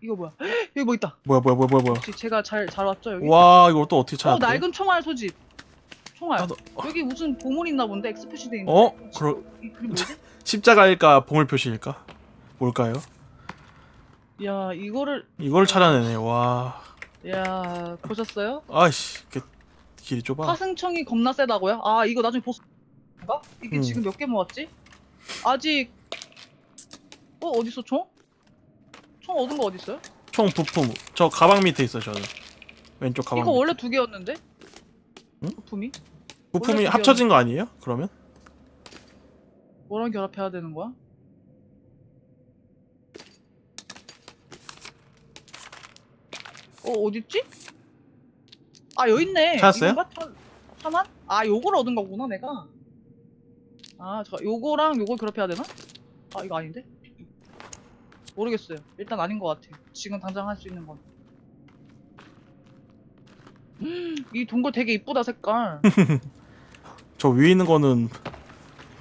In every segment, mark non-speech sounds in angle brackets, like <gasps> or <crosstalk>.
이거 뭐야? <gasps> 여기 뭐 있다. 뭐야 뭐야 뭐야 뭐야 뭐야 혹시 제가 잘 잘 왔죠 여기? 와 이걸 또 어떻게 어 찾았대? 낡은 총알 소집. 총알. 나도 여기 무슨 보물 있나 본데 엑스 표시 돼 있는. 어? 그러 이 그림 뭐지? 십자가일까 보물 표시일까? 뭘까요? 야 이거를 이걸 찾아내네 와 야 보셨어요? 아이씨 그 길이 좁아 화승청이 겁나 세다고요? 아 이거 나중에 보스. 가 이게 음. 지금 몇 개 모았지? 아직 어 어딨어 총? 총 얻은 거 어딨어요? 총 부품 저 가방 밑에 있어 저는 왼쪽 가방 이거 밑에. 원래 두 개였는데? 응? 부품이? 부품이 두 합쳐진 거 아니에요? 그러면? 뭐랑 결합해야 되는 거야? 어 어딨지? 아 여기 있네. 찾았어요? 이건가? 아 요걸 얻은 거구나 내가. 아저 요거랑 요걸 결합해야 되나? 아 이거 아닌데? 모르겠어요. 일단 아닌 것 같아. 지금 당장 할 수 있는 건. 음, 이 동굴 되게 이쁘다 색깔. <laughs> 저 위에 있는 거는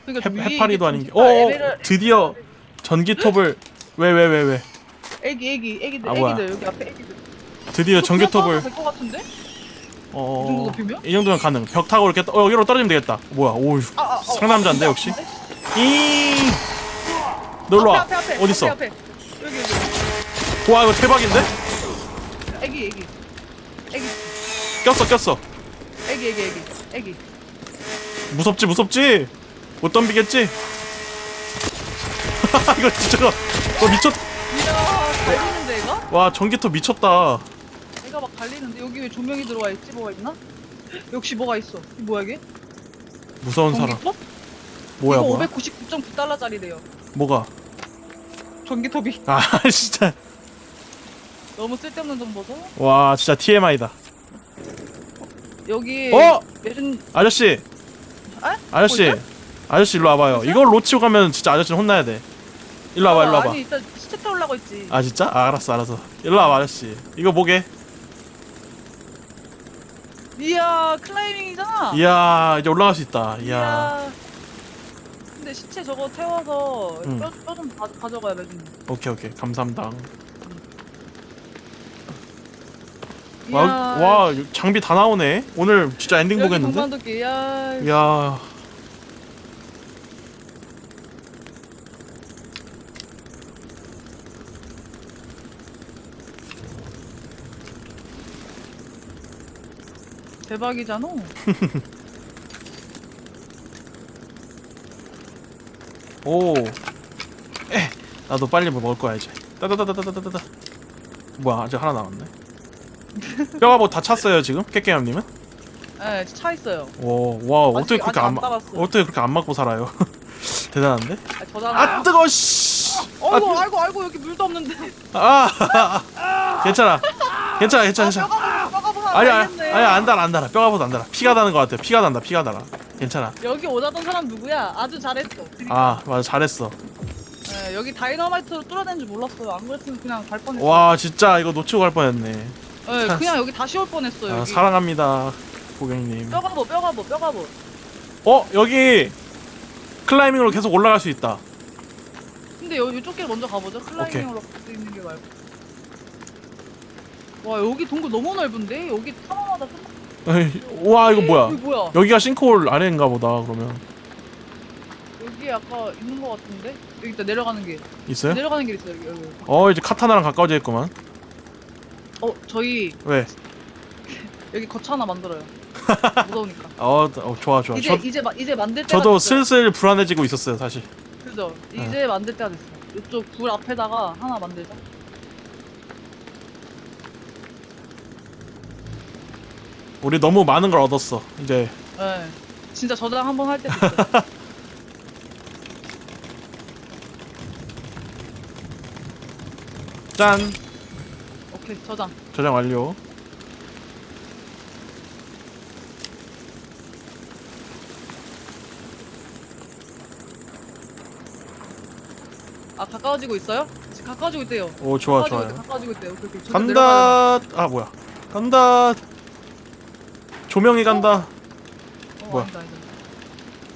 그러니까 해, 좀 위에 해 파리도 이게 아닌 게좀 어, 어 에메랄- 드디어 전기톱을 왜 왜 왜 왜 애기 애기 애기들 아, 뭐야. 애기들 여기 앞에 애기들. 드디어 전기톱을 될것 같은데? 이 정도 어, 높이면? 이 정도면 가능 벽 타고 이렇게 떠- 어, 여기로 떨어지면 되겠다 뭐야 오우 아, 아, 어, 상남자인데, 아, 역시? 같은데? 이 놀러 와 앞에, 앞에, 앞에, 어딨어 앞에, 앞에. 여기. 와 이거 대박인데 애기 애기. 애기 꼈어 꼈어 애기 애기 애기 애기. 무섭지 무섭지 못 덤비겠지 <laughs> 이거 진짜 너 미쳤 이야 달리는데 얘가? 와 전기톱 미쳤다 얘가 막 달리는데 여기 왜 조명이 들어와 있지? 뭐가 있나? 역시 뭐가 있어. 이 뭐야 이게? 무서운 사람 전기톱? 뭐야 이거 뭐야 599.9달러짜리래요. 뭐가 전기톱이 아 <laughs> 진짜 너무 쓸데없는 정보죠? 와 진짜 TMI다 여기 어 예전 아저씨 아? 아저씨 뭐 있어요? 아저씨 일로 와봐요? 이걸 놓치고 가면 진짜 아저씨는 혼나야 돼 일로 와봐 일로 와봐 아니 일단 시체 태우려고 했지. 아 진짜? 아 알았어 알았어 일로 와봐 아저씨 이거 뭐게? 이야 클라이밍이잖아. 이야 이제 올라갈 수 있다 이야 이야. 근데 시체 저거 태워서 응. 뼈좀 가져가야 돼. 좀. 오케이 오케이 감사합니다 이야. 와, 와 장비 다 나오네 오늘 진짜 엔딩 여기 보겠는데? 동반도끼. 야. 이야 대박이잖아. <laughs> 오 에, 나도 빨리 뭐 먹을 거야 이제 따다다다다다다다 뭐야 아직 하나 남았네 <laughs> 뼈가 뭐 다 찼어요 지금? 깨깨함님은? 네, 차 있어요. 오와 어떻게 아직- 그렇게 아직 안, 안 마, 따랐어요. 어떻게 그렇게 안 맞고 살아요 <laughs> 대단한데? 아, 저잖아요. 아 뜨거 씨 어이구, 아이고, 아이고, 여기 물도 없는데. 아, <laughs> 괜찮아. 괜찮아, 괜찮아, 괜찮아. 뼈가 뼈가 보사 아니, 아니, 알겠네. 아니, 안 달아, 안 달아. 뼈가 보다 안 달아. 피가 나는 것 같아. 피가 난다, 피가 달아. 괜찮아. 여기 오자던 사람 누구야? 아주 잘했어. 아, 맞아, 잘했어. 네, 여기 다이너마이트로 뚫어낸 줄 몰랐어요. 안 그랬으면 그냥 갈 뻔했어. 와, 진짜 이거 놓치고 갈 뻔했네. 네, 그냥 여기 다시 올 뻔했어. 아, 여기. 사랑합니다, 고객님. 뼈가 뭐, 뼈가 뭐, 뼈가 뭐. 어, 여기 클라이밍으로 계속 올라갈 수 있다. 근데 여기 이쪽 길 먼저 가보죠. 클라이밍으로 갈 수 있는 게 말고. 와 여기 동굴 너무 넓은데 여기 탐험하다 끝나. 에이, 와, 이거 뭐야? 여기 뭐야? 여기가 싱크홀 아래인가 보다. 그러면 여기 아까 있는 거 같은데? 여기 있다 내려가는 길. 있어요? 내려가는 길 있어 여기. 여기. 어, 이제 카타나랑 가까워지겠구만. 어 저희 왜? <laughs> 여기 거처 하나 만들어요. <laughs> 무서우니까. 어, 어 좋아, 좋아. 이제 저, 이제 마, 이제 만들 때가 저도 됐어요. 슬슬 불안해지고 있었어요, 사실. 그죠? 이제 만들 때가 됐어. 이쪽 불 앞에다가 하나 만들자. 우리 너무 많은 걸 얻었어. 이제 네. 진짜 저장 한번 할 때 됐어요. <laughs> 짠 오케이 저장. 저장 완료. 아 가까워지고 있어요? 지금 가까워지고 있대요. 오 좋아 가까워지고 좋아요. 가까워지고 있대요. 오케이, 오케이. 간다. 아 뭐야? 간다. 조명이 간다. 돼. 어, 뭐야? 아니다, 아니다.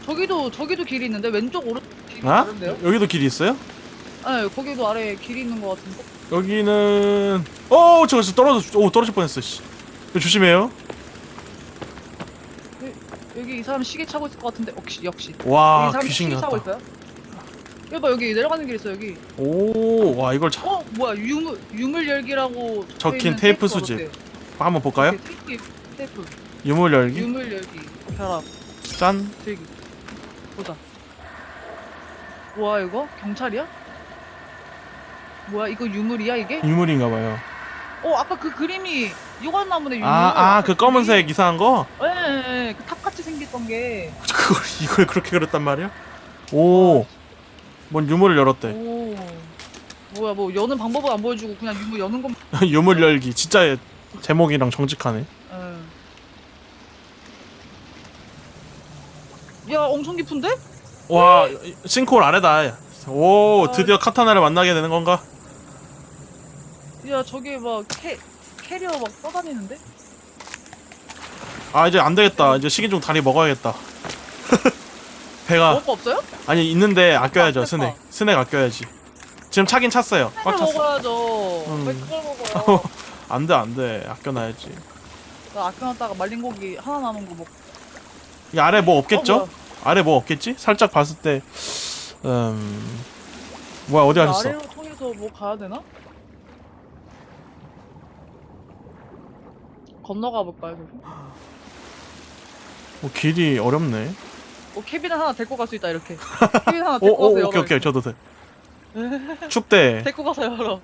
저기도 저기도 길이 있는데 왼쪽 오른쪽 길이 아? 다른데요? 여기도 길이 있어요? 네, 거기도 아래에 길이 있는 것 같은데. 여기는 어 저거 진짜 떨어져 오 떨어질 뻔했어 씨 이거 조심해요 여기 이 사람 시계 차고 있을 것 같은데 역시 역시 여기 와이 사람 귀신 시계 차고 같다 있어요? 여기 봐 여기 내려가는 길 있어 여기 오 와 이걸 자, 어 뭐야 유물 유물 열기라고 적힌 적혀있는 테이프 수집. 한번 볼까요 테이프 테이프 유물 열기? 유물 열기. 결합 짠. 들기 보자 뭐야 이거? 경찰이야? 뭐야 이거 유물이야 이게? 유물인가 봐요. 어 아까 그 그림이 요관 나무네 유물. 아 아 그 검은색 이상한 거? 예예예. 그 탑같이 생겼던 게. <laughs> 그걸 이걸 그렇게 그렸단 말이야? 오 뭔 유물을 열었대. 오. 뭐야 뭐 여는 방법은 안 보여주고 그냥 유물 여는 것만 유물 열기. 진짜 제목이랑 정직하네 예. 야 엄청 깊은데? 와 싱크홀 아래다. 오 드디어 카타나를 만나게 되는 건가? 야 저기 막 캐, 캐리어 막 떠다니는데? 아 이제 안 되겠다. 이제 식인종 다리 먹어야겠다. <laughs> 배가. 먹을 거 없어요? 아니 있는데 아껴야죠 아, 스낵. 스낵 아껴야지. 지금 차긴 찼어요. 꽉 찼어. 먹어야죠. 음. 왜 그걸 먹어요. <laughs> 안돼 안돼. 아껴놔야지. 나 아껴놨다가 말린 고기 하나 남은 거 먹고. 이 아래 뭐 없겠죠? 어, 뭐야. 아래 뭐 없겠지? 살짝 봤을 때 음... 뭐야 어디 가셨어? 아래로 통해서 뭐 가야 되나? 건너가 볼까요? 그럼? 뭐 길이 어렵네. 어 캐비는 하나 데리고 갈 수 있다 이렇게. <laughs> 캐비는 하나 오, 데리고 오 가서 열어 오케이 오케이 저도 돼 춥대. <laughs> 데리고 가서 열어. 열어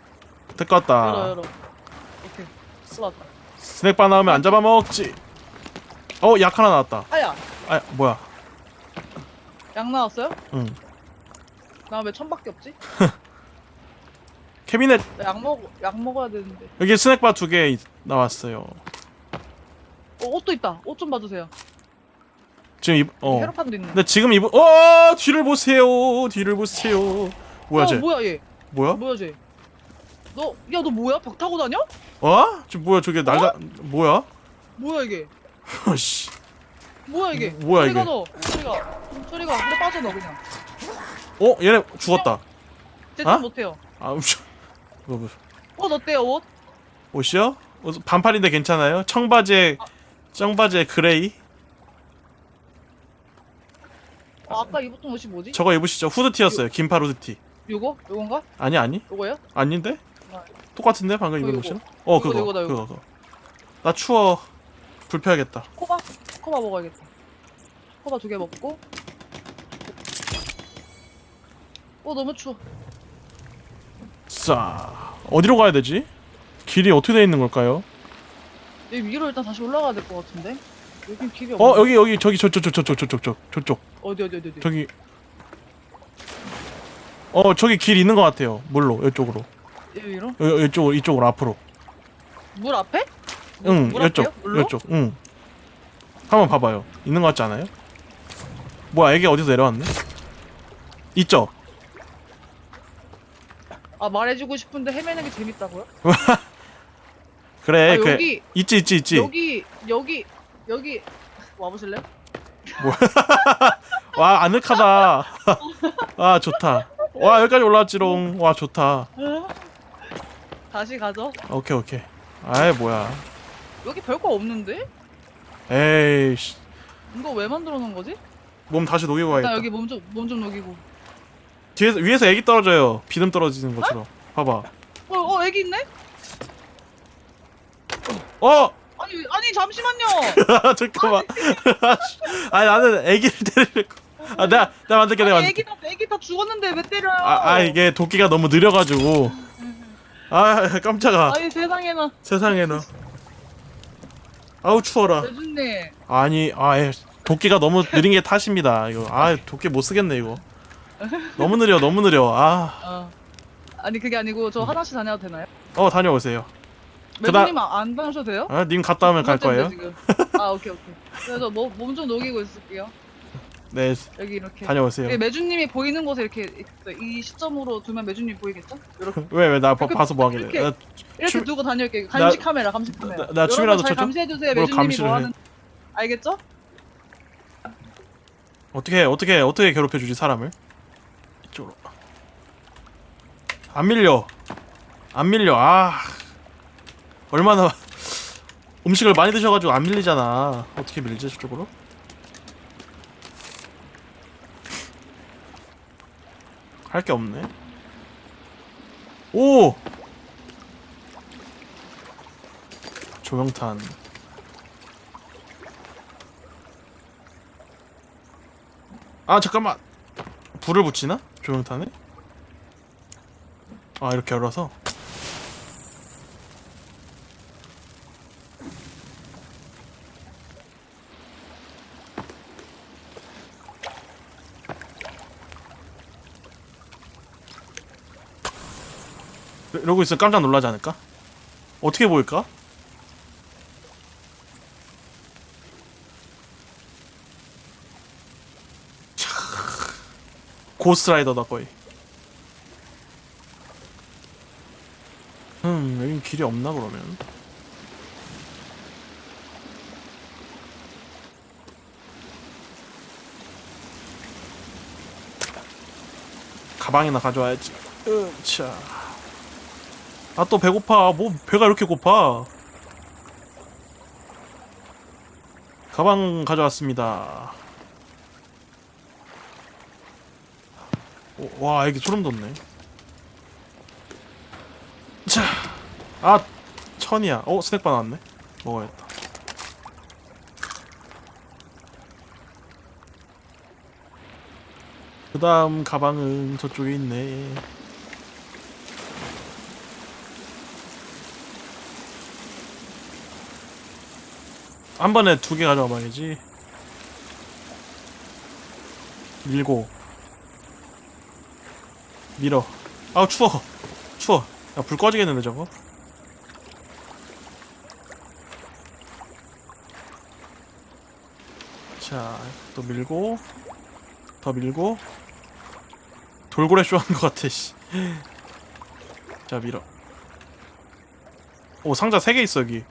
같다. 열어 오케이. 올라왔다. 스낵바 나오면 안 잡아먹지. 어 약 하나 나왔다. 아야. 아 뭐야 약 나왔어요? 응 나 왜 천밖에 없지? <laughs> 캐비넷 나 약 먹, 약 먹어야 되는데 여기 스낵바 두 개 나왔어요 어 옷도 있다 옷 좀 봐주세요 지금 입.. 어 헤로판도 있네 근데 지금 입은 어 뒤를 보세요 뒤를 보세요 뭐야 어, 쟤 뭐야 얘 뭐야? 뭐야 쟤 너, 야, 너 뭐야? 벽 타고 다녀? 어? 지금 뭐야 저게 날라 뭐야? 뭐야, 이게? <laughs> 씨 뭐야, 이게? 뭐야, 소리가 이게? 너, 소리가. 소리가, 물에 빠져, 너 그냥. 어 얘네 죽었다 제좀 어? 못해요. 아 우쭈 뭐, 뭐, 옷 어때요, 옷? 옷이요? 옷 반팔인데 괜찮아요? 청바지에 청바지에 그레이? 어, 아까 입었던 옷이 뭐지? 저거 입으시죠 후드티였어요 긴팔 후드티 요거? 요건가? 아니 아니 요거요? 아닌데? 아. 똑같은데 방금 입은 이거, 옷이랑? 어 이거, 그거 이거다, 이거. 그거 그거 나 추워 불 펴야겠다 코바? 코바 먹어야겠다. 코바 두개 먹고. 어, 너무 추워. 자 어디로 가야 되지? 길이 어떻게 돼 있는 걸까요? 여기 위로 일단 다시 올라가야 될 것 같은데? 여긴 길이 없네. 어 여기 여기 저기 저쪽 저쪽 저쪽 저쪽 저쪽 어디, 어디, 어디, 어디? 저기 어 저기 길 있는 것 같아요 물로 이쪽으로 여기 위로? 여, 이쪽 이쪽으로 앞으로 물 앞에? 물- 응물 이쪽 앞에요? 물로? 이쪽 응 한번 봐봐요 있는 것 같지 않아요? 뭐야 애기 어디서 내려왔네? 있죠? 아, 말해주고 싶은데 헤매는 게 재밌다고요? <laughs> 그래 아, 그 여기, 있지 있지 있지 여기 여기 여기 와보실래요? <laughs> 와 아늑하다 <laughs> 와 좋다 와 여기까지 올라왔지롱 와 좋다 다시 가죠. 오케이 오케이 아이 뭐야 여기 별거 없는데? 에이씨. 이거 왜 만들어 놓은 거지? 몸 다시 녹이고 일단 가야겠다. 여기 몸 좀 몸 좀 녹이고. 뒤에서 위에서 애기 떨어져요. 비듬 떨어지는 것처럼. 봐봐. 어, 어, 애기 있네? 어! 아니, 아니 잠시만요. <laughs> 잠깐만. <laughs> 아니 나는 애기를 때리려고. 아 내가 내가 만들게 내가 아니, 만들게. 애기 다 애기 다 죽었는데 왜 때려요? 아, 아 이게 도끼가 너무 느려가지고. 아 깜짝아. 아니 세상에나. 세상에나 아우 추워라 대준님. 아니 아 예. 도끼가 너무 느린 게 탓입니다 이거 아 도끼 못 쓰겠네 이거 너무 느려 너무 느려 아어 아 아니 그게 아니고 저 화장실 다녀도 되나요? 다녀오세요 그다- 매주님 안, 안 다녀셔도 돼요? 아 님 갔다 오면 갈 거예요 지금. 아 오케이 오케이. 그래서 몸좀 녹이고 있을게요. 네 여기 이렇게. 다녀오세요 예, 매주님이 보이는 곳에 이렇게 있어요. 이 시점으로 두면 매주님 보이겠죠? 이렇게 <laughs> 왜 왜 나 이렇게- 봐서 뭐 하길래 이렇게. 나, 이렇게 춤- 두고 다닐게요. 감시 카메라, 감시 카메라. 나- 나 춤이라도 여러분 잘 춰줘? 감시해 주세요. 뭘 매주님이 감시를 뭐 해? 하는. 알겠죠? 어떻게 어떻게 어떻게 괴롭혀 주지 사람을 이쪽으로 안 밀려 안 밀려. 아 얼마나 <laughs> 음식을 많이 드셔 가지고 안 밀리잖아. 어떻게 밀지 저쪽으로? 할 게 없네. 오 조명탄. 아 잠깐만 불을 붙이나 조명탄에? 아 이렇게 열어서 이러고 있으면 깜짝 놀라지 않을까? 어떻게 보일까? 고스트라이더다 거의 음 여긴 길이 없나 그러면 가방이나 가져와야지 으차 아 또 배고파 뭐 배가 이렇게 고파 가방 가져왔습니다 오, 와 이게 소름 돋네 자, 아 천이야. 어 스낵바 나왔네. 먹어야겠다. 그 다음 가방은 저쪽에 있네. 한 번에 두 개 가져와 봐야지. 밀고 밀어. 아우 추워. 추워. 야, 불 꺼지겠는데 저거? 자, 또 밀고 더 밀고 돌고래 쇼 하는 것 같아. 씨. 자, 밀어. 오, 상자 3개 있어 여기.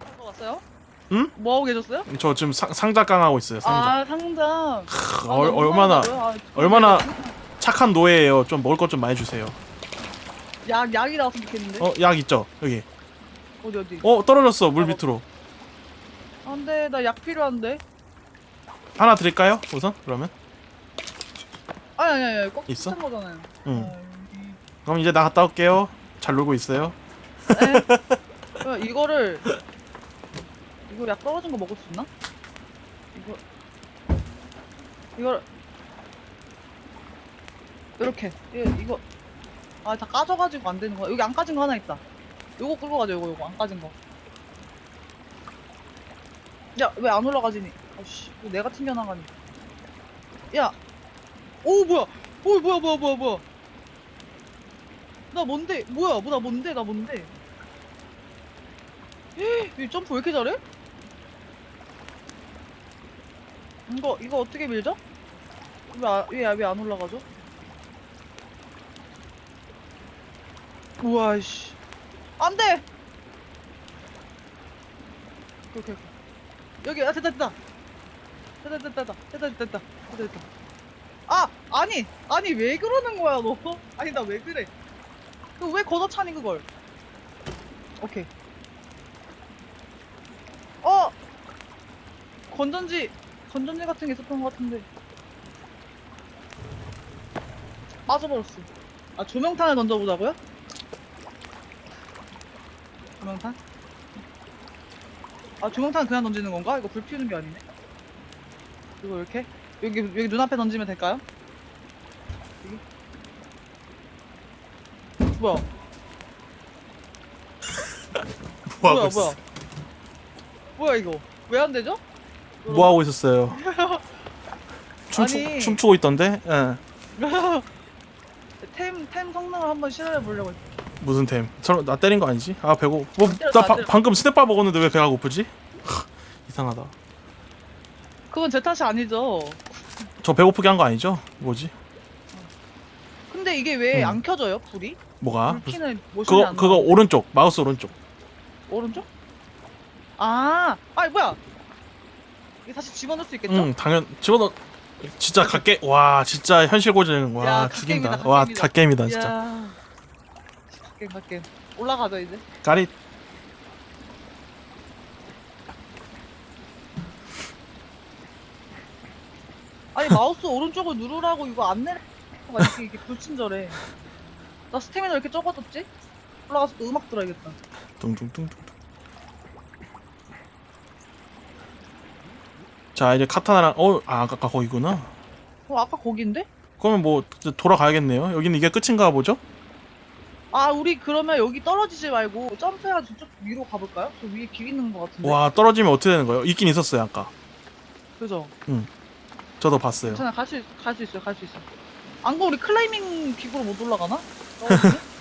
한거 왔어요? 응? 뭐 하고 계셨어요? 저 지금 상, 상자 깡하고 있어요. 상자. 아 상자. 크, 아, 얼, 너무 얼마나. 아, 얼마나 착한 노예예요. 좀 먹을 것 좀 많이 주세요. 약 약이 나왔으면 좋겠는데. 어, 약 있죠? 여기. 어 디 어디? 어, 떨어졌어. 물 아, 밑으로. 안돼 나 약 필요한데. 하나 드릴까요? 우선 그러면. 아니 아니 아니 꼭 있어? 비슷한 거잖아요. 응. 아. 그럼 이제 나 갔다 올게요. 잘 놀고 있어요. <laughs> 에? 야, 이거를 이거 약 떨어진 거 먹을 수 있나? 이거 이걸 이렇게 이- 이거 아 다 까져가지고 안 되는 거야. 여기 안 까진 거 하나 있다. 요거 끌고 가자. 요거 요거 안 까진 거. 야 왜 안 올라가지니? 아씨 내가 튕겨나가니. 야, 오 뭐야? 오 뭐야 뭐야 뭐야 뭐야? 나 뭔데? 뭐야? 뭐 나 뭔데? 나 뭔데? 이 점프 왜 이렇게 잘해? 이거 이거 어떻게 밀죠? 왜왜왜안 아, 올라가죠? 우와 씨. 안 돼. 오케이, 오케이. 여기 아 됐다 됐다. 됐다 됐다 됐다 됐다 됐다 됐다 됐다. 아 아니 아니 왜 그러는 거야 너? <laughs> 아니 나 왜 그래? 왜 걷어차니 그걸? 오케이. 어 건전지 건전지 같은 게 있었던 것 같은데 빠져버렸어 아 조명탄을 던져보자고요? 조명탄? 아 조명탄 그냥 던지는 건가? 이거 불 피우는 게 아니네 이거 이렇게? 여기 여기 눈앞에 던지면 될까요? 여기? 뭐야 뭐 뭐야? 뭐야 뭐야 이거 왜 안 되죠? 뭐 하고 있었어요? <laughs> 춤추 아니. 춤추고 있던데? 예. <laughs> 템, 템 성능을 한번 실험해 보려고 했- 무슨 템? 설마 나 때린 거 아니지? 아 배고. 뭐안 때렸어, 나안 바, 때렸어. 방금 스냅바 먹었는데 왜 배가 고프지? <laughs> 이상하다. 그건 제 탓이 아니죠 저 배고프게 한 거 아니죠? 뭐지? 근데 이게 왜 음. 안 켜져요 불이? 뭐가? 불 켜는 모션이 그거 안 그거 나와. 오른쪽 마우스 오른쪽. 오른쪽? 아, 아니 뭐야 이게 다시 집어넣을 수 있겠죠? 응 당연 집어넣. 진짜 갓게 와 진짜 현실 고증 와 야, 죽인다 갓게임이다, 와 갓게임이다. 갓게임이다 진짜 이야. 갈게 갈게. 올라가자 이제. 까리 아니 마우스 오른쪽을 누르라고 이거 안 내려. 막 이렇게 이렇게 불친절해. 나 스태미나 왜 이렇게 적어졌지? 올라가서 또 음악 들어야겠다. 둥둥둥둥 자 이제 카타나랑 어 아, 아까 거기구나 어 아까 거기인데? 그러면 뭐 이제 돌아가야겠네요 여기는 이게 끝인가 보죠? 아 우리 그러면 여기 떨어지지 말고 점프해가지고 저쪽 위로 가볼까요? 저 위에 길 있는 것 같은데. 와 떨어지면 어떻게 되는 거예요? 있긴 있었어요 아까 그죠? 저도 봤어요 괜찮아 갈수갈수 있어요 갈 수 있어. 안 그럼 우리 클라이밍 기구로 못 올라가나? 떨어지면? <laughs>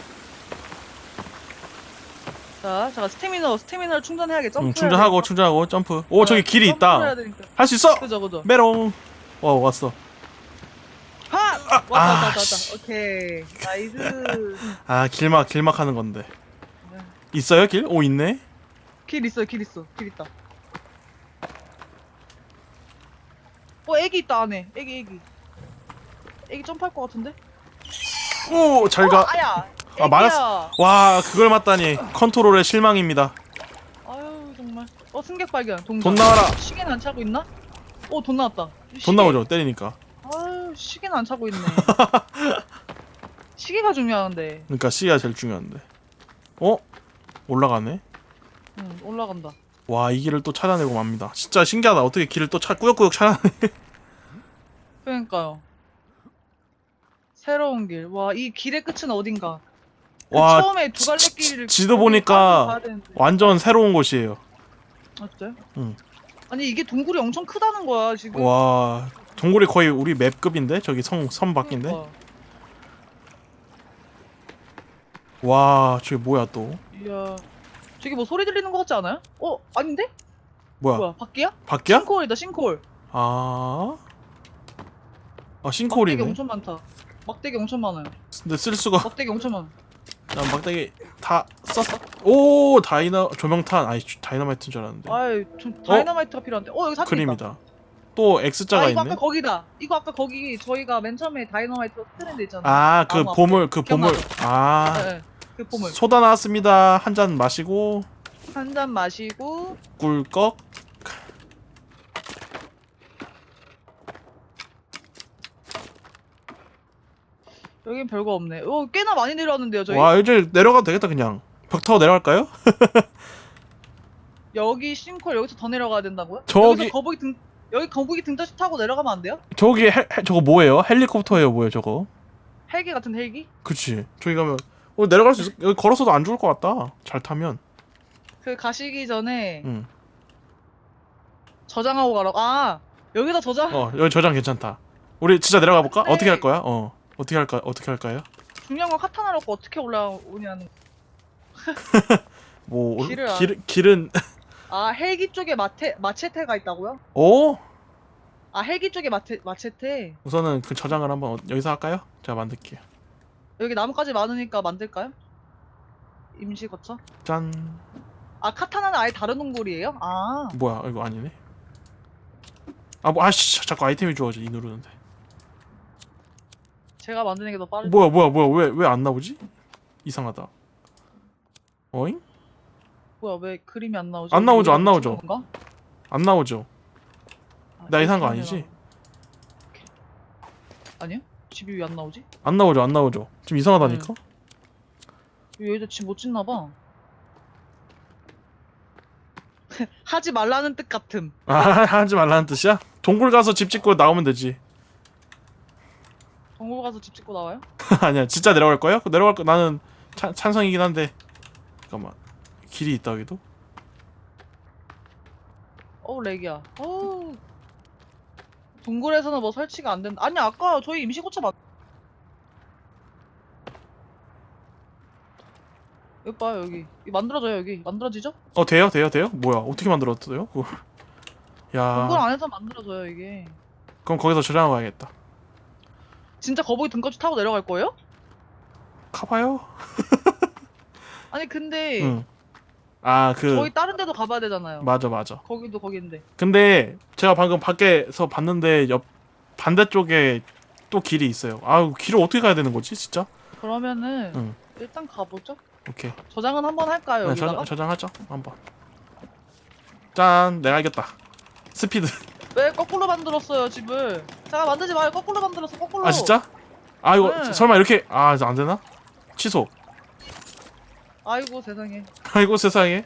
자, 잠깐 스태미너 스태미너를 충전해야겠. 점프. 응, 충전하고 충전하고 점프 오 저기 길이 있다 할 수 있어! 그죠 그죠. 메롱 와 왔어 하! 왔다 왔다 아, 왔다. 씨. 왔다. 오케이. 나이스. 아 길막 길막 하는 건데 있어요 길? 오 있네 길 있어 길 있어 길 있다. 어 애기 있다 안에 애기 애기. 애기 점프할 것 같은데? 오 잘 가 어, 아야. 아, 맞았어. 와 그걸 맞다니 컨트롤에 실망입니다 아유 정말. 어 승객 발견. 동전. 돈 나와라 시계는 안 차고 있나? 어돈 나왔다. 시계. 돈 나오죠 때리니까 아유 시계는 안 차고 있네. <laughs> 시계가 중요한데. 그러니까 C가 제일 중요한데 어? 올라가네 응 올라간다. 와 이 길을 또 찾아내고 맙니다 진짜 신기하다 어떻게 길을 또 차, 꾸역꾸역 찾아내 그러니까요. 새로운 길. 와 이 길의 끝은 어딘가. 그와 처음에 두 갈래 지- 길을 지- 지도 거기 보니까. 완전 새로운 곳이에요 아 진짜요? 응. 아니 이게 동굴이 엄청 크다는 거야 지금. 와 동굴이 거의 우리 맵급인데 저기 성, 섬 밖인데 그러니까. 와 저기 뭐야 또 이야. 저기 뭐 소리 들리는 거 같지 않아요? 어 아닌데? 뭐야 뭐야 밖이야? 밖이야? 싱콜이다 싱콜. 아... 아 막대기 싱크홀이네 엄청 많다. 막대기 엄청 많아요. 근데 쓸 수가 막대기 엄청 많아. 난 막대기 다 썼어 오 다이너 조명탄 아이 주- 다이너마이트인 줄 알았는데 아이 좀 다이너마이트가 필요한데. 어 여기 사진 있다. 그림이다 또 X자가 아 이거 있네 아까 거기다. 이거 아까 거기 저희가 맨 처음에 다이너마이트 트렌드 있잖아. 아 그. 보물 그 보물 기억나죠? 아 네, 네. 그 보물. 소다 나왔습니다 한 잔 마시고 한 잔 마시고 꿀꺽 여긴 별거 없네. 어 꽤나 많이 내려왔는데요 저희. 와 이제 내려가도 되겠다 그냥 벽 타고 내려갈까요? <laughs> 여기 싱콜 여기서 더 내려가야 된다고요? 저기- 여기서 거북이 등 여기 거북이 등자식 타고 내려가면 안 돼요? 저기 헬, 헬- 저거 뭐예요? 헬리콥터예요 뭐예요 저거 헬기 같은 헬기? 그치 저기 가면 어 내려갈 수 있어 여기 걸어서도 안 죽을 것 같다 잘 타면 그 가시기 전에 응. 저장하고 가라고. 아 여기다 저장. 어 여기 저장 괜찮다 우리 진짜 내려가 볼까? 네. 어떻게 할 거야? 어 어떻게 할까? 어떻게 할까요? 중요한 건 카타나라고 어떻게 올라오냐는. <laughs> 뭐 올- 길을 안- 길, 길은 아 헬기 쪽에 마테 마체테가 있다고요? 오 아 헬기 쪽에 마테 마체테. 우선은 그 저장을 한번 어- 여기서 할까요? 제가 만들게요 여기 나뭇가지 많으니까 만들까요? 임시 거처? 짠아 카타나는 아예 다른 동굴이에요? 아 뭐야 이거 아니네 아뭐 아씨 자꾸 아이템이 주어져 이 누르는데 제가 만드는 게 더 빠르. 뭐야 뭐야 뭐야 왜 왜 안 나오지? 이상하다 어잉? 뭐야 왜 그림이 안 나오지? 안 나오죠, 안 나오죠. 건가? 안 나오죠 아, 나 이상한 거 이렇게 아니지? 아니요? 집이 왜 안 나오지? 안 나오죠 안 나오죠 좀 이상하다니까 여기도 집못 짓나 봐. <laughs> 하지 말라는 뜻 같음. 아 <laughs> 하지 말라는 뜻이야? 동굴 가서 집 짓고 나오면 되지 동굴 가서 집 짓고 나와요? <laughs> 아니야 진짜 내려갈 거야? 그 내려갈 거 나는 찬, 찬성이긴 한데 잠깐만 길이 있다 여기도? 어우 렉이야. 어우. 동굴에서는 뭐 설치가 안 된다. 아니 아까 저희 임시 고차 맞. 여기 봐요 여기. 이 만들어져요 여기. 만들어지죠? 어 돼요 돼요 돼요? 뭐야 어떻게 만들었어요? <laughs> 그걸 동굴 야 안에서 만들어져요 이게. 그럼 거기서 저장하고 가야겠다 진짜 거북이 등까지 타고 내려갈 거예요? 가봐요 아니 근데 응 아그 네. 저희 다른 데도 가봐야 되잖아요. 맞아 맞아 거기도 거기인데. 근데 제가 방금 밖에서 봤는데 옆 반대쪽에 또 길이 있어요. 아우 길을 어떻게 가야 되는 거지 진짜? 그러면은 응. 일단 가보죠. 오케이. 저장은 한번 할까요 네, 여기다가? 저장 저장하죠 한번. 짠 내가 이겼다. 스피드. 왜 거꾸로 만들었어요 집을? 잠깐 만들지 마요. 거꾸로 만들었어. 거꾸로. 아 진짜? 아 이거 네. 설마 이렇게 아 이거 안 되나? 취소. 아이고 세상에. <laughs> 아이고 세상에.